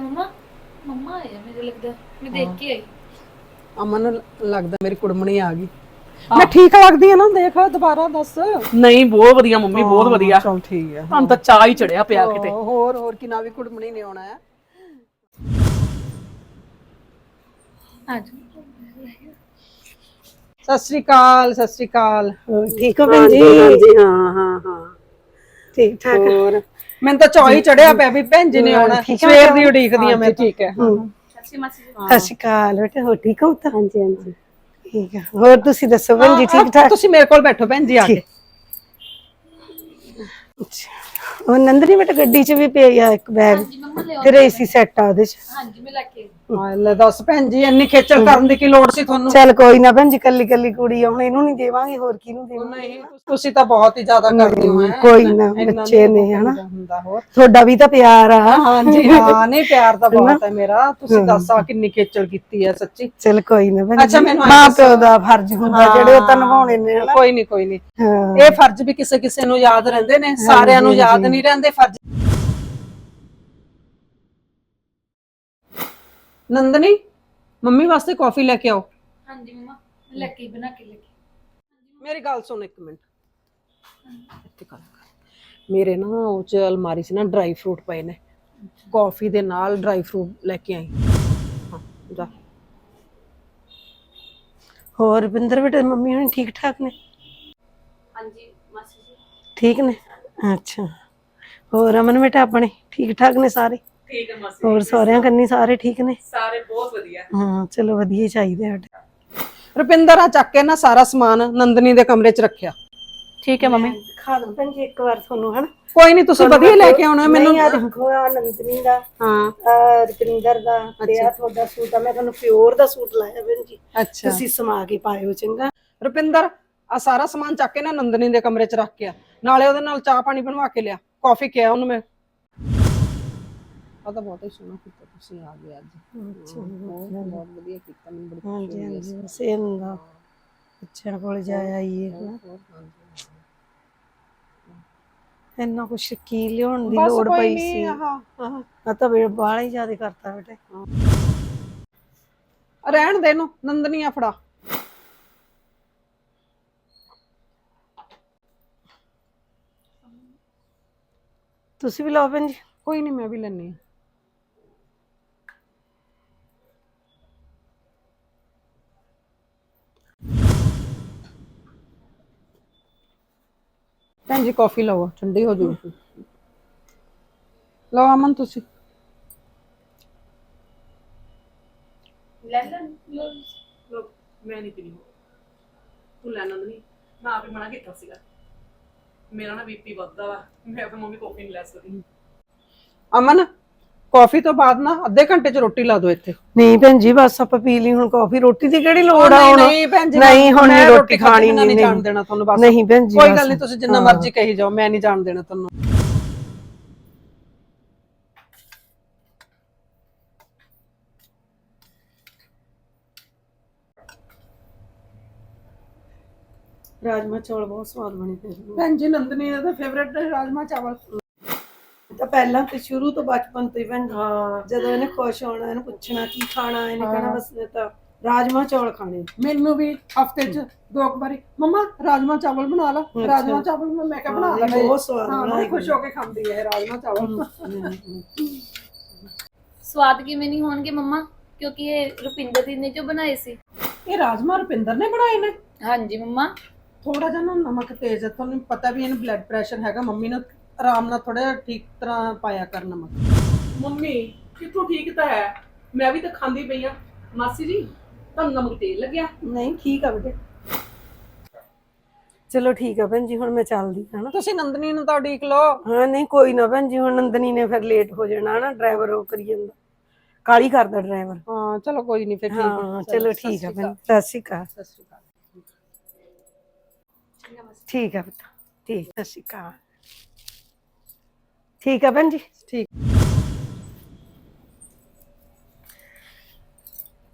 ਲੱਗਦਾ ਮੰਮਾ ਮੰਮਾ ਆਏ ਆ ਮੇਰੇ ਲੱਗਦਾ ਮੈਂ ਦੇਖ ਕੇ ਆਈ। ਅਮਨ ਨੂੰ ਲੱਗਦਾ ਮੇਰੀ ਕੁੜਮਣੀ ਆ ਗਈ। ਮੈਂ ਠੀਕ ਲੱਗਦੀ ਆ ਨਾ ਦੇਖ ਦੁਬਾਰਾ ਦੱਸ। ਨਹੀਂ ਬਹੁਤ ਵਧੀਆ ਮੰਮੀ ਬਹੁਤ ਵਧੀਆ। ਚਲ ਠੀਕ ਹੈ ਤੁਹਾਨੂੰ ਤਾਂ ਚਾਹ ਹੀ ਚੜਿਆ ਪਿਆ ਕਿਤੇ। ਹੋਰ ਹੋਰ ਕਿ ਨਾ ਵੀ ਕੁੜਮਣੀ ਨੇ ਆਉਣਾ ਹੈ? ਅੱਜ ਸਤਿ ਸ੍ਰੀ ਅਕਾਲ ਸਤਿ ਸ੍ਰੀ ਅਕਾਲ। ਠੀਕ ਹੋ ਭੈਣ ਜੀ? ਹਾਂਜੀ ਹਾਂ ਹਾਂ ਹਾਂ। ਠੀਕ ਠਾਕ ਹੋਰ? ਮੈਨੂੰ ਤਾਂ ਚੌਈ ਚੜਿਆ ਪਿਆ ਵੀ ਭੈਣ ਜੀ ਨੇ ਆਉਣਾ। ਸਵੇਰ ਦੀ ਉਡੀਕਦੀ ਆ ਮੈਂ ਠੀਕ ਹੈ। ਸੱਚੀ ਮਾਸੀ ਜੀ। ਸਤਿ ਸ਼੍ਰੀ ਅਕਾਲ ਬੇਟਾ ਹੋ ਠੀਕ ਹੋ ਤਾਂ ਹਾਂਜੀ ਹਾਂਜੀ। ਠੀਕ ਹੈ। ਹੋਰ ਤੁਸੀਂ ਦੱਸੋ ਭੈਣ ਜੀ ਠੀਕ ਠਾਕ ਤੁਸੀਂ ਮੇਰੇ ਕੋਲ ਬੈਠੋ ਭੈਣ ਜੀ ਆ ਕੇ। ਉਹ ਨੰਦਨੀ ਬੇਟਾ ਗੱਡੀ 'ਚ ਵੀ ਪਿਆ ਆ ਇੱਕ ਬੈਗ? ਤੇਰੇ ਏਸੀ ਸੈੱਟ ਆ ਉਹਦੇ 'ਚ। ਹਾਂਜੀ ਮੈਂ ਲੈ ਕੇ ਆਈ। ਹਾਂ ਲੈ ਦੱਸ ਭੈਣ ਜੀ ਇੰਨੀ ਖੇਚਲ ਕਰਨ ਦੀ ਕੀ ਲੋੜ ਸੀ ਤੁਹਾਨੂੰ? ਚੱਲ ਕੋਈ ਨਾ ਭੈਣ ਜੀ ਕੱਲੀ ਕੱਲੀ ਕੁੜੀ ਆ ਹੁਣ ਇਹਨੂੰ ਨਹੀਂ ਦੇਵਾਂਗੇ ਹੋਰ ਕਿਹਨੂੰ ਦੇਵਾਂਗੇ? ਨਹੀਂ ਤੁਸੀਂ ਤਾਂ ਬਹੁਤ ਹੀ ਜ਼ਿਆਦਾ ਕਰਦੇ ਹੋ ਹੈਂ। ਕੋਈ ਨਾ ਇੰਨਾ ਬੱਚੇ ਨਹੀਂ ਨੇ ਹਨਾ? ਹੁੰਦਾ ਹੋਰ। ਤੁਹਾਡਾ ਵੀ ਤਾਂ ਪਿਆਰ ਆ। ਹਾਂਜੀ ਹਾਂ ਨਹੀਂ ਪਿਆਰ ਤਾਂ ਬਹੁਤ ਹੈ ਮੇਰਾ। ਤੁਸੀਂ ਦੱਸਾ ਕਿੰਨੀ ਖੇਚਲ ਕੀਤੀ ਹੈ ਸੱਚੀ? ਚੱਲ ਕੋਈ ਨਾ ਭੈਣ ਅੱਛਾ, ਜੀ ਮੈਨੂੰ ਐਂ ਮਾਂ ਪਿਓ ਦਾ ਫਰਜ਼ ਹੁੰਦਾ ਜਿਹੜੇ ਉਹ ਤਾਂ ਨਿਭਾਉਣੇ ਨੇ ਹਨਾ? ਕੋਈ ਨਹੀਂ ਕੋਈ ਨਹੀਂ। ਹਾਂ। ਇਹ ਫਰਜ਼ ਵੀ ਕਿਸੇ ਕਿਸੇ ਨੂੰ ਯਾਦ ਰਹਿੰਦੇ ਨੇ ਸਾਰਿਆਂ ਨੂੰ ਯਾਦ ਨਹੀਂ ਰਹਿੰਦੇ ਫਰਜ਼ ਨੰਦਨੀ ਮੰਮੀ ਵਾਸਤੇ ਕਾਫੀ ਲੈ ਕੇ ਆਓ। ਹਾਂਜੀ ਮੰਮਾ ਲੈ ਕੇ ਬਣਾ ਕੇ ਲੈ ਕੇ। ਮੇਰੀ ਗੱਲ ਸੁਣ ਇੱਕ ਮਿੰਟ। ਇੱਥੇ ਗੱਲ ਕਰ। ਮੇਰੇ ਨਾ ਉਹ ਚ ਅਲਮਾਰੀ 'ਚ ਨਾ ਡਰਾਈ ਫਰੂਟ ਪਏ ਨੇ। ਕਾਫੀ ਦੇ ਨਾਲ ਡਰਾਈ ਫਰੂਟ ਲੈ ਕੇ ਆਈ। ਹਾਂ ਜਾ। ਹੋਰ ਬਿੰਦਰ ਬੇਟੇ ਮੰਮੀ ਹੁਣ ਠੀਕ ਠਾਕ ਨੇ? ਹਾਂਜੀ ਮਾਸੀ ਜੀ। ਠੀਕ ਨੇ? ਅੱਛਾ। ਹੋਰ ਅਮਨ ਬੇਟਾ ਆਪਣੇ ਠੀਕ ਠਾਕ ਨੇ ਸਾਰੇ? ਠੀਕ ਹੈ ਮਾਸੀ ਹੋਰ ਸਹੁਰਿਆਂ ਕੰਨੀ ਸਾਰੇ ਠੀਕ ਨੇ? ਸਾਰੇ ਬਹੁਤ ਵਧੀਆ। ਹਾਂ ਚਲੋ ਵਧੀਆ ਹੀ ਚਾਹੀਦੇ ਸਾਡੇ। ਰੁਪਿੰਦਰ ਆ ਚੱਕ ਕੇ ਨਾ ਸਾਰਾ ਸਮਾਨ ਨੰਦਨੀ ਦੇ ਕਮਰੇ 'ਚ ਰੱਖਿਆ। ਠੀਕ ਹੈ ਮੰਮੀ। ਖਾ ਦੋ ਭੈਣ ਜੀ ਇੱਕ ਵਾਰ ਤੁਹਾਨੂੰ ਹਨਾ? ਕੋਈ ਨਹੀਂ ਤੁਸੀਂ ਵਧੀਆ ਲੈ ਕੇ ਆਉਣਾ ਮੈਨੂੰ ਨਹੀਂ ਆ ਦੇਖੋ ਆ ਨੰਦਨੀ ਦਾ ਹਾਂ। ਆ ਰੁਪਿੰਦਰ ਦਾ ਤੇ ਆ ਤੁਹਾਡਾ ਸੂਟ ਆ ਮੈਂ ਤੁਹਾਨੂੰ ਪਿਓਰ ਦਾ ਸੂਟ ਲਾਇਆ ਭੈਣ ਜੀ। ਅੱਛਾ। ਤੁਸੀਂ ਸਮਾ ਕੇ ਪਾਇਓ ਚੰਗਾ। ਰੁਪਿੰਦਰ ਆ ਸਾਰਾ ਸਮਾਨ ਚੱਕ ਕੇ ਨਾ ਨੰਦਨੀ ਦੇ ਕਮਰੇ 'ਚ ਰੱਖ ਕੇ ਆ। ਨਾਲੇ ਉਹਦੇ ਨਾਲ ਚਾਹ ਪਾਣੀ ਬਣਵਾ ਕੇ ਲਿਆ। ਕਾਫੀ ਕਿਹਾ ਉਹਨੂੰ ਮੈਂ। ਆ ਤਾਂ ਬਹੁਤ ਹੀ ਸੋਹਣਾ ਕੀਤਾ ਤੁਸੀਂ ਆ ਗਏ ਅੱਜ। ਅੱਛਾ ਬਹੁਤ ਬਹੁਤ ਵਧੀਆ ਕੀਤਾ ਮੈਨੂੰ ਬੜੀ ਹਾਂਜੀ ਹਾਂਜੀ ਸੇਮ ਦਾ ਬੱਚਿਆਂ ਕੋਲ ਜਾ ਆਈਏ ਹਨਾ। ਇੰਨਾ ਕੁਛ ਕੀ ਲਿਆਉਣ ਦੀ ਲੋੜ ਪਈ ਸੀ। ਆਹ। ਆਹ ਆ ਤਾਂ ਵੇ ਬਾਹਲਾ ਹੀ ਜ਼ਿਆਦਾ ਕਰਤਾ ਬੇਟੇ। ਰਹਿਣ ਦੇ ਨੂੰ ਨੰਦਨੀ ਆ ਫੜਾ। ਤੁਸੀਂ ਵੀ ਲਓ ਭੈਣ ਜੀ। ਕੋਈ ਨਹੀਂ ਮੈਂ ਵੀ ਲੈਣੀ ਭੈਣ ਜੀ ਕਾਫੀ ਲਓ ਠੰਡੀ ਹੋ ਜੂਗੀ ਲਓ ਅਮਨ ਤੁਸੀਂ। ਲੈ ਲੈ ਲਓ। ਮੈਂ ਨਹੀਂ ਪੀਣੀ। ਤੂੰ ਲੈਣਾ ਨਹੀਂ। ਮੈਂ ਆਪੇ ਮਨਾ ਕੀਤਾ ਸੀਗਾ। ਮੇਰਾ ਨਾ ਬੀਪੀ ਵੱਧਦਾ ਵਾ। ਮੈਂ ਤਾਂ ਮੰਮੀ ਕਾਫੀ ਨਹੀਂ ਲੈ ਸਕਦੀ। ਅਮਨ ਕਾਫੀ ਤੋਂ ਬਾਅਦ ਨਾ ਅੱਧੇ ਘੰਟੇ ਚ ਰੋਟੀ ਲਾ ਦਿਓ ਇੱਥੇ। ਨਹੀਂ ਭੈਣ ਜੀ ਬਸ ਆਪਾਂ ਪੀ ਲਈ ਹੁਣ ਕਾਫੀ। ਰੋਟੀ ਦੀ ਕਿਹੜੀ ਲੋੜ ਆ ਹੁਣ? ਨਹੀਂ ਭੈਣ ਜੀ ਨਹੀਂ ਹੁਣ ਮੈਂ ਨਹੀਂ ਰੋਟੀ ਖਾਣੀ ਨਹੀਂ ਜਾਣ ਦੇਣਾ ਤੁਹਾਨੂੰ ਬਸ। ਨਹੀਂ ਭੈਣ ਜੀ ਕੋਈ। ਗੱਲ ਨਹੀਂ ਤੁਸੀਂ ਜਿੰਨਾ ਮਰਜ਼ੀ ਕਹੀ ਜਾਓ ਮੈਂ ਨਹੀਂ ਜਾਣ ਦੇਣਾ ਤੁਹਾਨੂੰ। ਰਾਜਮਾ ਚੌਲ ਬਹੁਤ ਸਵਾਦ ਬਣੇ ਪਏ ਭੈਣ ਜੀ ਨੰਦਨੀ ਦਾ ਤਾਂ ਫੇਵਰੇਟ ਰਾਜਮਾ ਚਾਵਲ। ਤਾਂ ਪਹਿਲਾਂ ਤੇ ਸ਼ੁਰੂ ਤੋਂ ਬਚਪਨ ਤੋਂ ਹੀ ਭੈਣ ਜਦੋਂ ਇਹਨੇ ਖੁਸ਼ ਹੋਣਾ ਇਹਨੂੰ ਪੁੱਛਣਾ ਕੀ ਖਾਣਾ ਇਹਨੇ ਕਹਿਣਾ ਬਸ ਮੈਂ ਤਾਂ ਰਾਜਮਾ ਚੌਲ ਖਾਣੇ। ਮੈਨੂੰ ਵੀ ਹਫ਼ਤੇ 'ਚ ਦੋ ਕੁ ਵਾਰੀ ਮਮਾ ਰਾਜਮਾ ਚਾਵਲ ਬਣਾ ਲਾ। ਰਾਜਮਾ ਚਾਵਲ ਮੈਂ- ਮੈਂ ਕਿਹਾ ਬਣਾ ਲਾ ਇਹ ਬਹੁਤ ਸਵਾਦ ਹਾਂ ਬਣਾਏ। ਬੜੀ ਖੁਸ਼ ਹੋ ਕੇ ਖਾਂਦੀ ਹੈ ਰਾਜਮਾ ਚਾਵਲ। ਸਵਾਦ ਕਿਵੇਂ ਨਹੀਂ ਹੋਣਗੇ ਮੰਮਾ? ਕਿਉਂਕਿ ਇਹ ਰੁਪਿੰਦਰ ਦੀ ਨੇ ਜੋ ਬਣਾਏ ਸੀ। ਇਹ ਰਾਜਮਾ ਰੁਪਿੰਦਰ ਨੇ ਬਣਾਏ ਨੇ? ਹਾਂਜੀ ਮੰਮਾ। ਥੋੜਾ ਜਿਹਾ ਨਾ ਨਮਕ ਤੇਜ਼ ਹੈ ਤੁਹਾਨੂੰ ਪਤਾ ਵੀ ਇਹਨੂੰ ਬਲੱਡ ਪ੍ਰੈਸ਼ਰ ਹੈਗਾ ਮੰਮੀ ਨੂੰ ਆਰਾਮ ਨਾਲ ਥੋੜਾ ਠੀਕ ਤਰ੍ਹਾਂ ਪਾਇਆ ਕਰ ਨਮਕ। ਮੰਮੀ ਕਿੱਥੋਂ ਠੀਕ ਤਾਂ ਹੈ? ਮੈਂ ਵੀ ਤਾਂ ਖਾਂਦੀ ਪਈ ਆ ਮਾਸੀ ਜੀ ਤੁਹਾਨੂੰ ਨਮਕ ਤੇਜ਼ ਲੱਗਿਆ? ਨਹੀਂ ਠੀਕ ਆ ਬੇਟੇ। ਚਲੋ ਠੀਕ ਆ ਭੈਣ ਜੀ ਹੁਣ ਮੈਂ ਚੱਲਦੀ ਹਾਂ ਨਾ ਤੁਸੀਂ ਨੰਦਨੀ ਨੂੰ ਤਾਂ ਉਡੀਕ ਲਓ। ਹਾਂ ਨਹੀਂ ਕੋਈ ਨਾ ਭੈਣ ਜੀ ਹੁਣ ਨੰਦਨੀ ਨੇ ਫਿਰ ਲੇਟ ਹੋ ਜਾਣਾ ਨਾ ਡਰਾਈਵਰ ਉਹ ਕਰੀ ਜਾਂਦਾ। ਕਾਲੀ ਕਰਦਾ ਡਰਾਈਵਰ ਹਾਂ ਚਲੋ ਕੋਈ ਨਹੀਂ ਫਿਰ ਠੀਕ ਹਾਂ ਚਲੋ ਠੀਕ ਆ ਭੈਣ ਸਤਿ ਸ਼੍ਰੀ ਅਕਾਲ। ਸਤਿ ਸ਼੍ਰੀ ਅਕਾਲ। ਠੀਕ ਆ ਬੇਟਾ ਠੀਕ ਸਤਿ ਸ਼੍ਰੀ ਅਕਾਲ। ਠੀਕ ਆ ਭੈਣ ਜੀ। ਠੀਕ।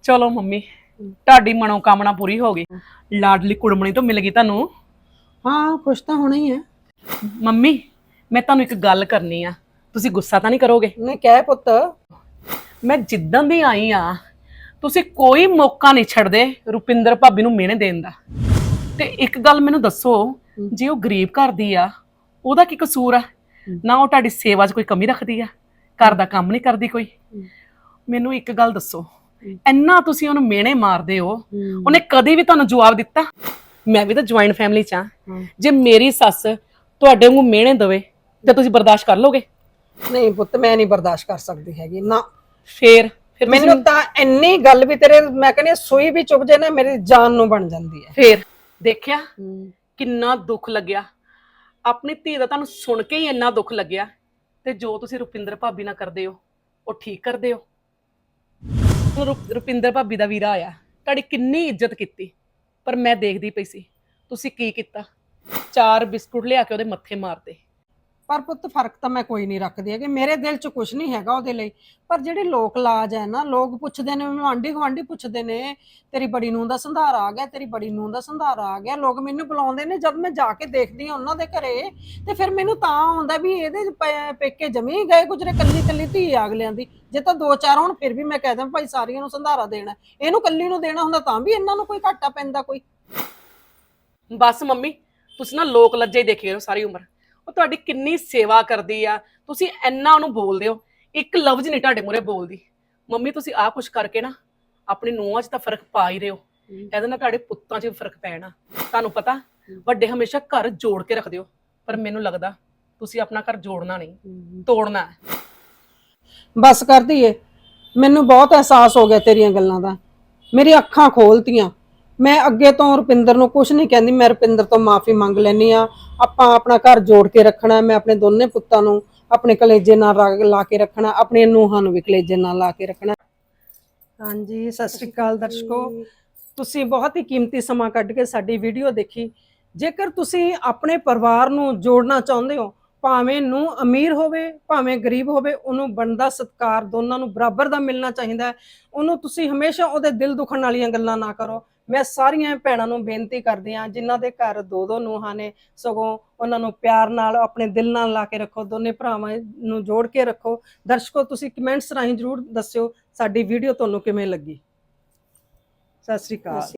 ਚਲੋ ਮੰਮੀ ਤੁਹਾਡੀ ਮਨੋਕਾਮਨਾ ਪੂਰੀ ਹੋ ਗਈ। ਲਾਡਲੀ ਕੁੜਮਣੀ ਤੋਂ ਮਿਲ ਗਈ ਤੁਹਾਨੂੰ। ਹਾਂ ਖੁਸ਼ ਤਾਂ ਹੋਣਾ ਹੀ ਹੈ ਮੰਮੀ ਮੈਂ ਤੁਹਾਨੂੰ ਇੱਕ ਗੱਲ ਕਰਨੀ ਆ। ਤੁਸੀਂ ਗੁੱਸਾ ਤਾਂ ਨਹੀਂ ਕਰੋਗੇ? ਨਹੀਂ ਕਹਿ ਪੁੱਤ। ਮੈਂ ਜਿੱਦਾਂ ਦੀ ਆਈ ਆ ਤੁਸੀਂ ਕੋਈ ਮੌਕਾ ਨਹੀਂ ਛੱਡਦੇ ਰੁਪਿੰਦਰ ਭਾਬੀ ਨੂੰ ਮਿਹਣੇ ਦੇਣ ਦਾ। ਤੇ ਇੱਕ ਗੱਲ ਮੈਨੂੰ ਦੱਸੋ ਜੇ ਉਹ ਗਰੀਬ ਘਰ ਦੀ ਆ ਉਹਦਾ ਕੀ ਕਸੂਰ ਆ? ਨਾ ਉਹ ਤੁਹਾਡੀ ਸੇਵਾ 'ਚ ਕੋਈ ਕਮੀ ਰੱਖਦੀ ਆ ਘਰ ਦਾ ਕੰਮ ਨਹੀਂ ਕਰਦੀ ਕੋਈ। ਮੈਨੂੰ ਇੱਕ ਗੱਲ ਦੱਸੋ ਇੰਨਾ ਤੁਸੀਂ ਉਹਨੂੰ ਮਿਹਣੇ ਮਾਰਦੇ ਹੋ ਉਹਨੇ ਕਦੇ ਵੀ ਤੁਹਾਨੂੰ ਜਵਾਬ ਦਿੱਤਾ? ਮੈਂ ਵੀ ਤਾਂ ਜੁਆਇੰਟ ਫੈਮਿਲੀ 'ਚ ਆ। ਜੇ ਮੇਰੀ ਸੱਸ ਤੁਹਾਡੇ ਵਾਂਗੂ ਮਿਹਣੇ ਦੇਵੇ ਤੇ ਤੁਸੀਂ ਬਰਦਾਸ਼ਤ ਕਰ ਲੋਗੇ? ਨਹੀਂ ਪੁੱਤ ਮੈਂ ਨਹੀਂ ਬਰਦਾਸ਼ਤ ਕਰ ਸਕਦੀ ਹੈਗੀ ਨਾ। ਫੇਰ ਫਿਰ ਤੁਸੀਂ- ਮੈਨੂੰ ਤਾਂ ਇੰਨੀ ਗੱਲ ਵੀ ਤੇਰੇ ਮੈਂ ਕਹਿੰਦੀ ਹਾਂ, ਸੂਈ ਵੀ ਚੁੱਭ ਜੇ ਨਾ ਮੇਰੀ ਜਾਨ ਨੂੰ ਬਣ ਜਾਂਦੀ ਹੈ। ਫੇਰ ਦੇਖਿਆ ਕਿੰਨਾ ਦੁੱਖ ਲੱਗਿਆ। ਆਪਣੀ ਧੀ ਦਾ ਤੁਹਾਨੂੰ ਸੁਣ ਕੇ ਹੀ ਇੰਨਾ ਦੁੱਖ ਲੱਗਿਆ ਤੇ ਜੋ ਤੁਸੀਂ ਰੁਪਿੰਦਰ ਭਾਬੀ ਨਾਲ ਕਰਦੇ ਹੋ, ਉਹ ਠੀਕ ਕਰਦੇ ਹੋ? ਹੁਣ ਰੁਪ- ਰੁਪਿੰਦਰ ਭਾਬੀ ਦਾ ਵੀਰਾ ਆਇਆ, ਤੁਹਾਡੀ ਕਿੰਨੀ ਇੱਜ਼ਤ ਕੀਤੀ, ਪਰ ਮੈਂ ਦੇਖਦੀ ਪਈ ਸੀ, ਤੁਸੀਂ ਕੀ ਕੀਤਾ? ਚਾਰ ਬਿਸਕੁਟ ਲਿਆ ਕੇ ਉਹਦੇ ਮੱਥੇ ਮਾਰਦੇ। ਪਰ ਪੁੱਤ ਫ਼ਰਕ ਤਾਂ ਮੈਂ ਕੋਈ ਨਹੀਂ ਰੱਖਦੀ ਹੈਗੀ, ਮੇਰੇ ਦਿਲ 'ਚ ਕੁਝ ਨਹੀਂ ਹੈਗਾ ਉਹਦੇ ਲਈ। ਪਰ ਜਿਹੜੇ ਲੋਕ ਲਾਜ ਹੈ ਨਾ, ਲੋਕ ਪੁੱਛਦੇ ਨੇ, ਮੈਨੂੰ ਆਂਢੀ ਗੁਆਂਢੀ ਪੁੱਛਦੇ ਨੇ, ਤੇਰੀ ਬੜੀ ਨੂੰ ਦਾ ਸੰਧਾਰਾ ਆ ਗਿਆ, ਤੇਰੀ ਬੜੀ ਨੂੰ ਦਾ ਸੰਧਾਰਾ ਆ ਗਿਆ। ਲੋਕ ਮੈਨੂੰ ਬੁਲਾਉਂਦੇ ਨੇ, ਜਦ ਮੈਂ ਜਾ ਕੇ ਦੇਖਦੀ ਹਾਂ ਉਹਨਾਂ ਦੇ ਘਰੇ, ਤੇ ਫਿਰ ਮੈਨੂੰ ਤਾਂ ਆਉਂਦਾ ਵੀ ਇਹਦੇ ਪੇ- ਪੇਕੇ ਜਮੀ ਗਏ ਗੁਜਰੇ, ਕੱਲੀ ਕੱਲੀ ਧੀ ਆ ਅਗਲਿਆਂ ਦੀ। ਜੇ ਤਾਂ ਦੋ ਚਾਰ ਹੋਣ, ਫਿਰ ਵੀ ਮੈਂ ਕਹਿ ਦਾਂ ਭਾਈ ਸਾਰੀਆਂ ਨੂੰ ਸੰਧਾਰਾ ਦੇਣਾ ਇਹਨੂੰ ਕੱਲੀ ਨੂੰ ਦੇਣਾ ਹੁੰਦਾ ਤਾਂ ਵੀ ਇਹਨਾਂ ਨੂੰ ਕੋਈ ਘਾਟਾ ਪੈਂਦਾ ਕੋਈ। ਬਸ ਮੰਮੀ, ਤੁਸੀਂ ਨਾ ਲੋਕ ਲੱਜੇ ਹੀ ਦੇਖੇ ਹੋ ਸਾਰੀ ਉਮਰ। ਉਹ ਤੁਹਾਡੀ ਕਿੰਨੀ ਸੇਵਾ ਕਰਦੀ ਆ। ਤੁਸੀਂ ਇੰਨਾ ਉਹਨੂੰ ਬੋਲਦੇ ਹੋ। ਇੱਕ ਲਫ਼ਜ਼ ਨਹੀਂ ਤੁਹਾਡੇ ਮੂਹਰੇ ਬੋਲਦੀ। ਮੰਮੀ ਤੁਸੀਂ ਆਹ ਕੁਛ ਕਰਕੇ ਨਾ ਆਪਣੀ ਨੂੰਹਾਂ 'ਚ ਤਾਂ ਫ਼ਰਕ ਪਾ ਹੀ ਰਹੇ ਹੋ। ਇਹਦੇ ਨਾਲ ਤੁਹਾਡੇ ਪੁੱਤਾਂ 'ਚ ਵੀ ਫ਼ਰਕ ਪੈਣਾ। ਤੁਹਾਨੂੰ ਪਤਾ ਵੱਡੇ ਹਮੇਸ਼ਾ ਘਰ ਜੋੜ ਕੇ ਰੱਖਦੇ ਹੋ। ਪਰ ਮੈਨੂੰ ਲੱਗਦਾ ਤੁਸੀਂ ਆਪਣਾ ਘਰ ਜੋੜਨਾ ਨਹੀਂ ਤੋੜਨਾ ਹੈ। ਬਸ ਕਰਦੀ ਏ। ਮੈਨੂੰ ਬਹੁਤ ਅਹਿਸਾਸ ਹੋ ਗਿਆ ਤੇਰੀਆਂ ਗੱਲਾਂ ਦਾ। ਮੇਰੀ ਅੱਖਾਂ ਖੋਲਤੀਆਂ। ਮੈਂ ਅੱਗੇ ਤੋਂ ਰੁਪਿੰਦਰ ਨੂੰ ਕੁਝ ਨਹੀਂ ਕਹਿੰਦੀ ਮੈਂ ਰੁਪਿੰਦਰ ਤੋਂ ਮਾਫੀ ਮੰਗ ਲੈਣੀ ਆ ਆਪਾਂ ਆਪਣਾ ਘਰ ਜੋੜ ਕੇ ਰੱਖਣਾ ਮੈਂ ਆਪਣੇ ਦੋਨੇ ਪੁੱਤਾਂ ਨੂੰ ਆਪਣੇ ਕਲੇਜੇ ਨਾਲ ਲਾ ਕੇ ਰੱਖਣਾ ਆਪਣੀਆਂ ਨੂੰਹਾਂ ਨੂੰ ਵੀ ਕਲੇਜੇ ਨਾਲ ਲਾ ਕੇ ਰੱਖਣਾ। ਹਾਂਜੀ ਸਤਿ ਸ਼੍ਰੀ ਅਕਾਲ ਦਰਸ਼ਕੋ। ਤੁਸੀਂ ਬਹੁਤ ਹੀ ਕੀਮਤੀ ਸਮਾਂ ਕੱਢ ਕੇ ਸਾਡੀ ਵੀਡੀਓ ਦੇਖੀ। ਜੇਕਰ ਤੁਸੀਂ ਆਪਣੇ ਪਰਿਵਾਰ ਨੂੰ ਜੋੜਨਾ ਚਾਹੁੰਦੇ ਹੋ ਭਾਵੇਂ ਨੂੰ ਅਮੀਰ ਹੋਵੇ ਭਾਵੇਂ ਗਰੀਬ ਹੋਵੇ ਉਹਨੂੰ ਬਣਦਾ ਸਤਕਾਰ ਦੋਨਾਂ ਨੂੰ ਬਰਾਬਰ ਦਾ ਮਿਲਣਾ ਚਾਹੀਦਾ ਉਹਨੂੰ ਤੁਸੀਂ ਹਮੇਸ਼ਾ ਉਹਦੇ ਦਿਲ ਦੁਖਣ ਵਾਲੀਆਂ ਗੱਲਾਂ ਨਾ ਕਰੋ। ਮੈਂ ਸਾਰੀਆਂ ਭੈਣਾਂ ਨੂੰ ਬੇਨਤੀ ਕਰਦੀ ਹਾਂ, ਜਿਨ੍ਹਾਂ ਦੇ ਘਰ ਦੋ ਦੋ ਨੂੰਹਾਂ ਨੇ, ਸਗੋਂ ਉਹਨਾਂ ਨੂੰ ਪਿਆਰ ਨਾਲ, ਆਪਣੇ ਦਿਲ ਨਾਲ ਲਾ ਕੇ ਰੱਖੋ, ਦੋਨੇ ਭਰਾਵਾਂ ਨੂੰ ਜੋੜ ਕੇ ਰੱਖੋ। ਦਰਸ਼ਕੋ, ਤੁਸੀਂ ਕਮੈਂਟਸ ਰਾਹੀਂ ਜਰੂਰ ਦੱਸਿਓ, ਸਾਡੀ ਵੀਡੀਓ ਤੁਹਾਨੂੰ ਕਿਵੇਂ ਲੱਗੀ? ਸਤਿ ਸ਼੍ਰੀ ਅਕਾਲ।